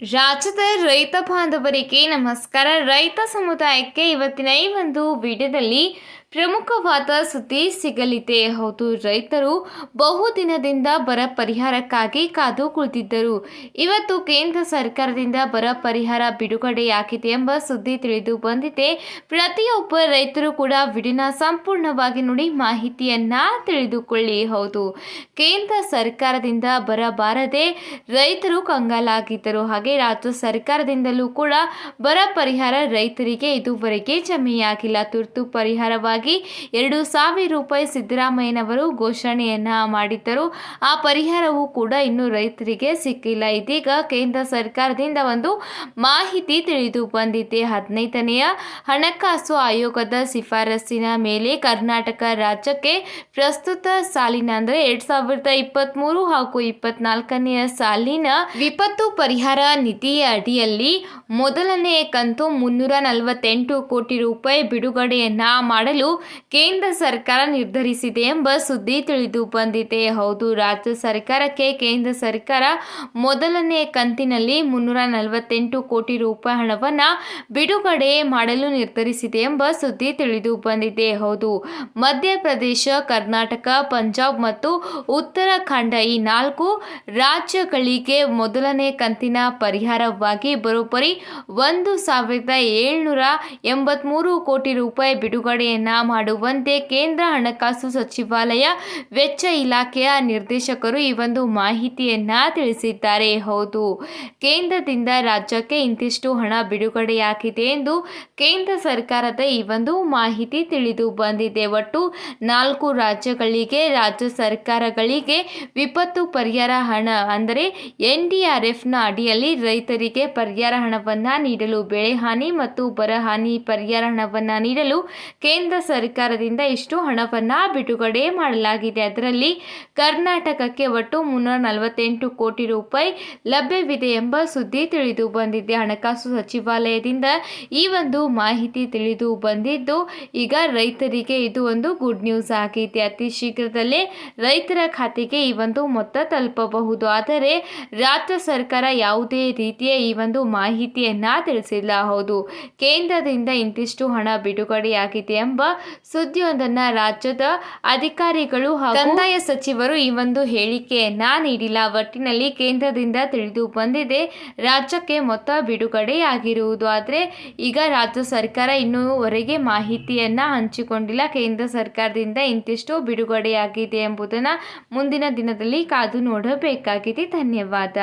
ರಾಜ್ಯದ ರೈತ ಬಾಂಧವರಿಗೆ ನಮಸ್ಕಾರ. ರೈತ ಸಮುದಾಯಕ್ಕೆ ಇವತ್ತಿನ ಈ ಒಂದು ವಿಡಿಯೋದಲ್ಲಿ ಪ್ರಮುಖವಾದ ಸುದ್ದಿ ಸಿಗಲಿದೆ. ಹೌದು, ರೈತರು ಬಹುದಿನದಿಂದ ಬರ ಪರಿಹಾರಕ್ಕಾಗಿ ಕಾದು ಕುಳಿತಿದ್ದರು. ಇವತ್ತು ಕೇಂದ್ರ ಸರ್ಕಾರದಿಂದ ಬರ ಪರಿಹಾರ ಬಿಡುಗಡೆಯಾಗಿದೆ ಎಂಬ ಸುದ್ದಿ ತಿಳಿದು ಬಂದಿದೆ. ಪ್ರತಿಯೊಬ್ಬ ರೈತರು ಕೂಡ ವಿಡಿನ ಸಂಪೂರ್ಣವಾಗಿ ನೋಡಿ ಮಾಹಿತಿಯನ್ನ ತಿಳಿದುಕೊಳ್ಳಿ. ಹೌದು, ಕೇಂದ್ರ ಸರ್ಕಾರದಿಂದ ಬರಬಾರದೆ ರೈತರು ಕಂಗಾಲಾಗಿದ್ದರು. ಹಾಗೆ ರಾಜ್ಯ ಸರ್ಕಾರದಿಂದಲೂ ಕೂಡ ಬರ ಪರಿಹಾರ ರೈತರಿಗೆ ಇದುವರೆಗೆ ಜಮೆಯಾಗಿಲ್ಲ. ತುರ್ತು ಪರಿಹಾರವಾಗಿ ಎರಡು ಸಾವಿರ ರೂಪಾಯಿ ಸಿದ್ದರಾಮಯ್ಯನವರು ಘೋಷಣೆಯನ್ನ ಮಾಡಿದ್ದರು. ಆ ಪರಿಹಾರವೂ ಕೂಡ ಇನ್ನು ರೈತರಿಗೆ ಸಿಕ್ಕಿಲ್ಲ. ಇದೀಗ ಕೇಂದ್ರ ಸರ್ಕಾರದಿಂದ ಒಂದು ಮಾಹಿತಿ ತಿಳಿದು ಬಂದಿದೆ. ಹದಿನೈದನೆಯ ಹಣಕಾಸು ಆಯೋಗದ ಶಿಫಾರಸ್ಸಿನ ಮೇಲೆ ಕರ್ನಾಟಕ ರಾಜ್ಯಕ್ಕೆ ಪ್ರಸ್ತುತ ಸಾಲಿನ ಅಂದರೆ ಎರಡ್ ಸಾವಿರದ ಇಪ್ಪತ್ತ್ಮೂರು ಹಾಗೂ ಇಪ್ಪತ್ನಾಲ್ಕನೆಯ ಸಾಲಿನ ವಿಪತ್ತು ಪರಿಹಾರ ನಿಧಿಯ ಅಡಿಯಲ್ಲಿ ಮೊದಲನೇ ಕಂತು ಮುನ್ನೂರ ನಲವತ್ತೆಂಟು ಕೋಟಿ ರೂಪಾಯಿ ಬಿಡುಗಡೆಯನ್ನ ಮಾಡಲು ಕೇಂದ್ರ ಸರ್ಕಾರ ನಿರ್ಧರಿಸಿದೆ ಎಂಬ ಸುದ್ದಿ ತಿಳಿದು ಬಂದಿದೆ. ಹೌದು, ರಾಜ್ಯ ಸರ್ಕಾರಕ್ಕೆ ಕೇಂದ್ರ ಸರ್ಕಾರ ಮೊದಲನೇ ಕಂತಿನಲ್ಲಿ ಮುನ್ನೂರ ನಲವತ್ತೆಂಟು ಕೋಟಿ ರೂಪಾಯಿ ಹಣವನ್ನು ಬಿಡುಗಡೆ ಮಾಡಲು ನಿರ್ಧರಿಸಿದೆ ಎಂಬ ಸುದ್ದಿ ತಿಳಿದು ಬಂದಿದೆ. ಹೌದು, ಮಧ್ಯಪ್ರದೇಶ, ಕರ್ನಾಟಕ, ಪಂಜಾಬ್ ಮತ್ತು ಉತ್ತರಾಖಂಡ ಈ ನಾಲ್ಕು ರಾಜ್ಯಗಳಿಗೆ ಮೊದಲನೇ ಕಂತಿನ ಪರಿಹಾರವಾಗಿ ಬರೋಬ್ಬರಿ ಒಂದು ಸಾವಿರದ ಏಳ್ನೂರ ಎಂಬತ್ಮೂರು ಕೋಟಿ ರೂಪಾಯಿ ಬಿಡುಗಡೆಯನ್ನ ಮಾಡುವಂತೆ ಕೇಂದ್ರ ಹಣಕಾಸು ಸಚಿವಾಲಯ ವೆಚ್ಚ ಇಲಾಖೆಯ ನಿರ್ದೇಶಕರು ಈ ಒಂದು ಮಾಹಿತಿಯನ್ನ ತಿಳಿಸಿದ್ದಾರೆ. ಹೌದು, ಕೇಂದ್ರದಿಂದ ರಾಜ್ಯಕ್ಕೆ ಇಂತಿಷ್ಟು ಹಣ ಬಿಡುಗಡೆಯಾಗಿದೆ ಎಂದು ಕೇಂದ್ರ ಸರ್ಕಾರದ ಈ ಒಂದು ಮಾಹಿತಿ ತಿಳಿದು ಬಂದಿದೆ. ಒಟ್ಟು ನಾಲ್ಕು ರಾಜ್ಯಗಳಿಗೆ, ರಾಜ್ಯ ಸರ್ಕಾರಗಳಿಗೆ ವಿಪತ್ತು ಪರಿಹಾರ ಹಣ, ಅಂದರೆ ಎನ್ ಡಿ ಆರ್ ಎಫ್ನ ಅಡಿಯಲ್ಲಿ ರೈತರಿಗೆ ಪರಿಹಾರ ಹಣವನ್ನು ನೀಡಲು ಬೆಳೆ ಹಾನಿ ಮತ್ತು ಬರ ಹಾನಿ ಪರಿಹಾರ ಹಣವನ್ನು ನೀಡಲು ಕೇಂದ್ರ ಸರ್ಕಾರದಿಂದ ಇಷ್ಟು ಹಣವನ್ನು ಬಿಡುಗಡೆ ಮಾಡಲಾಗಿದೆ. ಅದರಲ್ಲಿ ಕರ್ನಾಟಕಕ್ಕೆ ಒಟ್ಟು ಮುನ್ನೂರ ನಲವತ್ತೆಂಟು ಕೋಟಿ ರೂಪಾಯಿ ಲಭ್ಯವಿದೆ ಎಂಬ ಸುದ್ದಿ ತಿಳಿದು ಬಂದಿದೆ. ಹಣಕಾಸು ಸಚಿವಾಲಯದಿಂದ ಈ ಒಂದು ಮಾಹಿತಿ ತಿಳಿದು ಬಂದಿದ್ದು, ಈಗ ರೈತರಿಗೆ ಇದು ಒಂದು ಗುಡ್ ನ್ಯೂಸ್ ಆಗಿದೆ. ಅತಿ ಶೀಘ್ರದಲ್ಲೇ ರೈತರ ಖಾತೆಗೆ ಈ ಒಂದು ಮೊತ್ತ ತಲುಪಬಹುದು. ಆದರೆ, ರಾಜ್ಯ ಸರ್ಕಾರ ಯಾವುದೇ ರೀತಿಯ ಈ ಒಂದು ಮಾಹಿತಿಯನ್ನ ತಿಳಿಸಿಲ್ಲ ಹೌದು ಕೇಂದ್ರದಿಂದ ಇಂತಿಷ್ಟು ಹಣ ಬಿಡುಗಡೆಯಾಗಿದೆ ಎಂಬ ಸುದ್ದಿಯೊಂದನ್ನು ರಾಜ್ಯದ ಅಧಿಕಾರಿಗಳು ಕಂದಾಯ ಸಚಿವರು ಈ ಒಂದು ಹೇಳಿಕೆಯನ್ನ ನೀಡಿಲ್ಲ. ಒಟ್ಟಿನಲ್ಲಿ ಕೇಂದ್ರದಿಂದ ತಿಳಿದು ಬಂದಿದೆ, ರಾಜ್ಯಕ್ಕೆ ಮೊತ್ತ ಬಿಡುಗಡೆಯಾಗಿರುವುದು. ಆದರೆ ಈಗ ರಾಜ್ಯ ಸರ್ಕಾರ ಇನ್ನೂವರೆಗೆ ಮಾಹಿತಿಯನ್ನ ಹಂಚಿಕೊಂಡಿಲ್ಲ. ಕೇಂದ್ರ ಸರ್ಕಾರದಿಂದ ಇಂತಿಷ್ಟು ಬಿಡುಗಡೆಯಾಗಿದೆ ಎಂಬುದನ್ನು ಮುಂದಿನ ದಿನದಲ್ಲಿ ಕಾದು ನೋಡಬೇಕಾಗಿದೆ. ಧನ್ಯವಾದ.